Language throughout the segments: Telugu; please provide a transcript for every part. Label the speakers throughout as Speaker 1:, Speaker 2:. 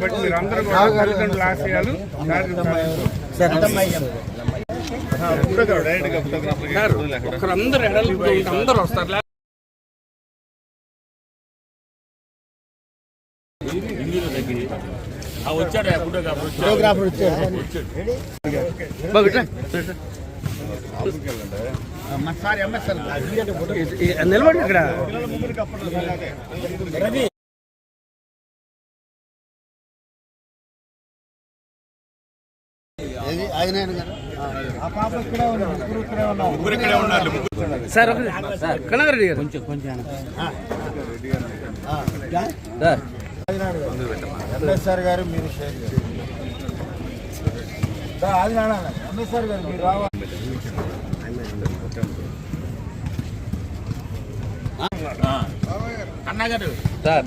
Speaker 1: కాబట్టి మీరు అందరూ కూడా తల్లిదండ్రుల ఆశయాలు ఒకరందరూ ఎడలు అందరూ వస్తారు. నిలబడి ఇక్కడ. సార్ కనగరెడ్డి గారు. కొంచెం కొంచెం సార్.
Speaker 2: ఎంఎస్ఆర్ గారు. మీరు షేర్ చేయండి. దా, అది నాన్న ఎంఎస్ఆర్ గారు మీరు రావాలి.
Speaker 1: సార్.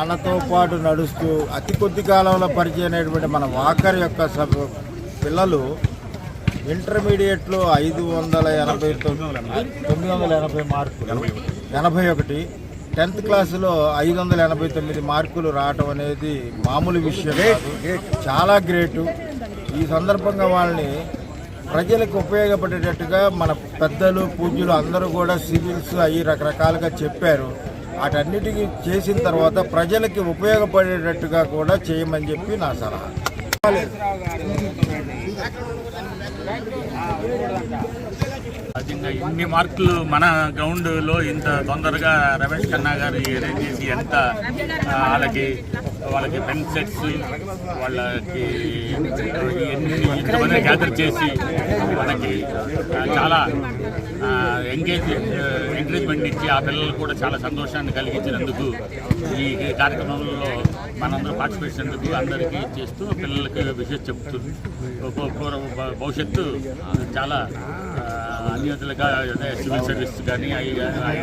Speaker 2: మనతో పాటు నడుస్తూ అతి కొద్ది కాలంలో పరిచయం మన వాకర్ యొక్క సభ పిల్లలు ఇంటర్మీడియట్లో ఐదు వందల ఎనభై తొమ్మిది తొమ్మిది వందల ఎనభై మార్కులు. ఎనభై ఒకటి. టెన్త్ క్లాసులో ఐదు వందల ఎనభై తొమ్మిది మార్కులు రావటం అనేది మామూలు విషయం చాలా గ్రేటు. ఈ సందర్భంగా వాళ్ళని ప్రజలకు ఉపయోగపడేటట్టుగా మన పెద్దలు పూజ్యులు అందరూ కూడా సివిల్స్ అవి రకరకాలుగా చెప్పారు. వాటన్నిటికీ చేసిన తర్వాత ప్రజలకి ఉపయోగపడేటట్టుగా కూడా చేయమని చెప్పి నా సలహా.
Speaker 3: సహజంగా ఇన్ని మార్కులు మన గ్రౌండ్లో ఇంత తొందరగా రమేష్ ఖన్నా గారు అరేంజ్ చేసి ఎంత వాళ్ళకి వాళ్ళకి పెన్ సెట్స్ వాళ్ళకి ఎన్ని ఇంతమంది గ్యాదర్ చేసి మనకి చాలా ఎంగేజ్ ఎంకరేజ్మెంట్ ఇచ్చి ఆ పిల్లలు కూడా చాలా సంతోషాన్ని కలిగించినందుకు ఈ కార్యక్రమంలో మనందరూ పార్టిసిపేట్ చేసినందుకు అందరికీ చేస్తూ పిల్లలకి విషయం చెప్తూ భవిష్యత్తు చాలా అన్యోతులుగా అదే సివిల్ సర్వీస్ కానీ అవి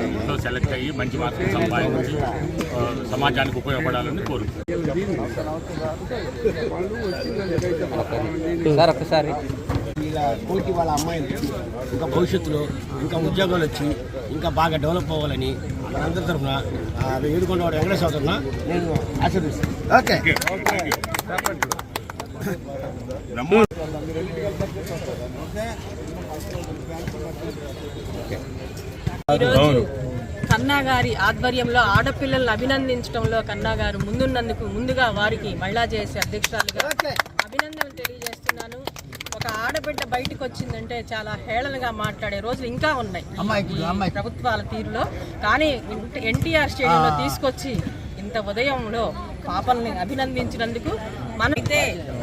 Speaker 3: ఇంట్లో సెలెక్ట్ అయ్యి మంచి మార్కులు సంపాదించి సమాజానికి ఉపయోగపడాలని కోరుకుంటున్నాను
Speaker 1: సార్ ఒక్కసారి.
Speaker 4: ఇలా కోటి వాళ్ళ అమ్మాయిలు ఇంకా భవిష్యత్తులో ఇంకా ఉద్యోగాలు వచ్చి ఇంకా బాగా డెవలప్ అవ్వాలని అందరి తరఫున ఏడుకొండ వాడు వెంకటేశ్వర తరఫున నేను ఆశీర్వదిస్తాను. ఓకే.
Speaker 5: ఈరోజు కన్నా గారి ఆధ్వర్యంలో ఆడపిల్లలను అభినందించడంలో కన్నా గారు ముందున్నందుకు ముందుగా వారికి మహిళా చేసే అధ్యక్షురాలుగా అభినందనలు తెలియజేస్తున్నాను. ఒక ఆడబిడ్డ బయటకు వచ్చిందంటే చాలా హేళనగా మాట్లాడే రోజులు ఇంకా ఉన్నాయి. ఈ ప్రభుత్వాల తీరులో. కానీ ఎన్టీఆర్ స్టేడియంలో తీసుకొచ్చి ఇంత ఉదయంలో పాపల్ని అభినందించినందుకు మనైతే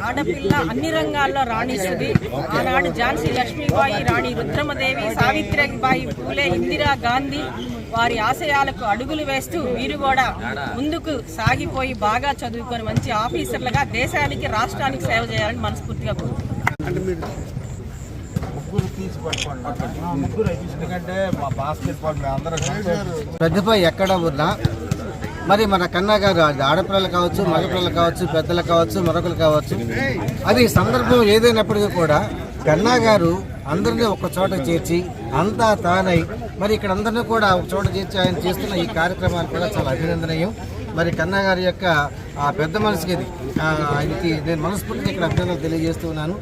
Speaker 5: ఆడపిల్ల అన్ని రంగాల్లో రాణిస్తుంది. ఆనాడు ఝాన్సీ లక్ష్మీబాయి రాణి రుద్రమదేవి సావిత్రిబాయి పూలే ఇందిరా గాంధీ వారి ఆశయాలకు అడుగులు వేస్తూ వీరు కూడా ముందుకు సాగిపోయి బాగా చదువుకొని మంచి ఆఫీసర్లుగా దేశానికి రాష్ట్రానికి సేవ చేయాలని మనస్ఫూర్తిగా
Speaker 4: పెద్దపై ఎక్కడ ఉన్నా మరి మన కన్నా గారు ఆడపిల్లలు కావచ్చు మగపిల్లలు కావచ్చు పెద్దలు కావచ్చు మరొకరు కావచ్చు. అది సందర్భం ఏదైనప్పటికీ కూడా కన్నా గారు అందరినీ ఒక చోట చేర్చి అంతా తానై మరి ఇక్కడ అందరినీ కూడా ఒక చోట చేర్చి ఆయన చేస్తున్న ఈ కార్యక్రమాలు కూడా చాలా అభినందనీయం. మరి కన్నా గారి యొక్క ఆ పెద్ద మనసుకి ఇది. ఆయనకి నేను మనస్ఫూర్తిగా ఇక్కడ అభినందనలు తెలియజేస్తున్నాను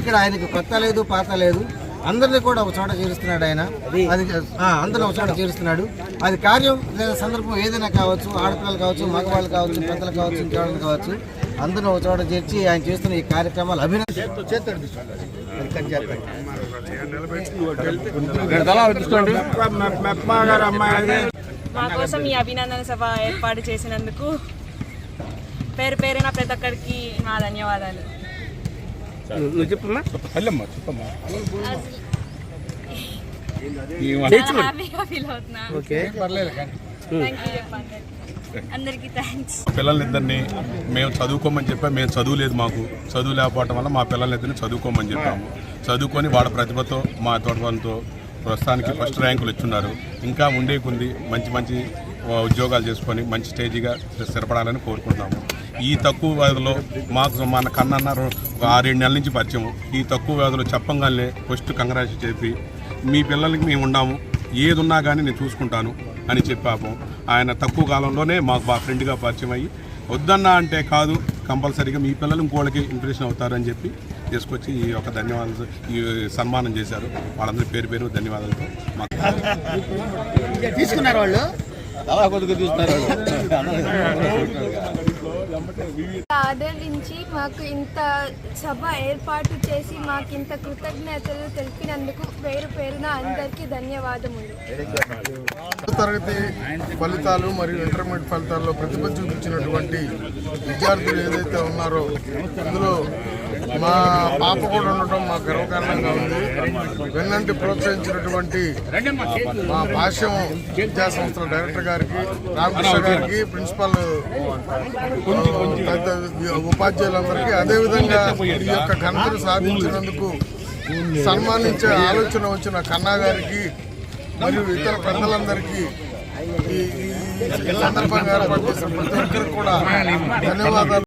Speaker 4: ఇక్కడ ఆయనకి కొత్త లేదు పాత లేదు. అందరినీ కూడా ఒక చోట చేరుస్తున్నాడు ఆయన. అది. ఆ, అందరిని ఒక చోట చేరుస్తున్నాడు. అది కార్యం లేదా సందర్భం ఏదైనా కావచ్చు ఆడపిల్లలు కావచ్చు మగవాళ్ళు కావచ్చు పెద్దలు కావచ్చు ఇంకెవరైనా కావచ్చు అందరిని ఒక చోట చేర్చి ఆయన చేస్తున్న ఈ కార్యక్రమాలు అభినందన
Speaker 5: మా కోసం ఈ అభినందన సభ ఏర్పాటు చేసినందుకు
Speaker 6: పేరు పేరున ప్రతి ఒక్కరికి మా ధన్యవాదాలు.
Speaker 1: నువ్వు చెప్పమ్మా
Speaker 7: అల్లమ్మా చెప్పమ్మా పిల్లలిద్దరిని మేము చదువుకోమని చెప్పా మేము చదువు లేదు మాకు. చదువు లేకపోవటం వల్ల మా పిల్లలిద్దరిని చదువుకోమని చెప్పాము. చదువుకొని వాళ్ళ ప్రతిభతో మా తోటతో ప్రస్తుతానికి ఫస్ట్ ర్యాంకులు ఇచ్చున్నారు. ఇంకా ఉండే కొంది మంచి మంచి ఉద్యోగాలు చేసుకొని మంచి స్టేజిగా స్థిరపడాలని కోరుకుంటున్నాము. ఈ తక్కువ వ్యవధిలో మాకు మన కన్నన్న రో- ఒక ఆరేడు నెలల నుంచి పరిచయం. ఈ తక్కువ వ్యవధిలో చెప్పంగానే ఫస్ట్ కంగ్రాట్స్ చెప్పి మీ పిల్లలకి మేము ఉన్నాము ఏది ఉన్నా కానీ నేను చూసుకుంటాను అని చెప్పాము ఆయన తక్కువ కాలంలోనే మాకు బాగా ఫ్రెండ్గా పరిచయం అయ్యి వద్దన్నా అంటే కాదు కంపల్సరీగా మీ పిల్లలు ఇంకోళ్ళకి ఇంప్రెషన్ అవుతారని చెప్పి తీసుకొచ్చి ఈ యొక్క ధన్యవాదాలు ఈ సన్మానం చేశారు. వాళ్ళందరి పేరు పేరు ధన్యవాదాలతో మాకు
Speaker 1: తీసుకున్నారు వాళ్ళు.
Speaker 8: ఆదరించి మాకు ఇంత సభ ఏర్పాటు చేసి మాకు ఇంత కృతజ్ఞతలు తెలిపినందుకు పేరు పేరున అందరికీ ధన్యవాదములు.
Speaker 9: తరగతి ఫలితాలు మరియు ఇంటర్మీడియట్ ఫలితాల్లో ప్రతిభ చూపించినటువంటి విద్యార్థులు ఏదైతే ఉన్నారో అందులో మా పాప కూడా ఉండటం మా గర్వకారణంగా ఉంది. వెన్నంటి ప్రోత్సహించినటువంటి మా భాష్యం విద్యా సంస్థల డైరెక్టర్ గారికి రామకృష్ణ గారికి ప్రిన్సిపల్ పెద్ద ఉపాధ్యాయులందరికీ అదేవిధంగా ఈ యొక్క ఘనతను సాధించినందుకు సన్మానించే ఆలోచన వచ్చిన కన్నా గారికి మరియు ఇతర పెద్దలందరికీ ఈ సందర్భంగా ప్రతి ఒక్కరికి కూడా ధన్యవాదాలు.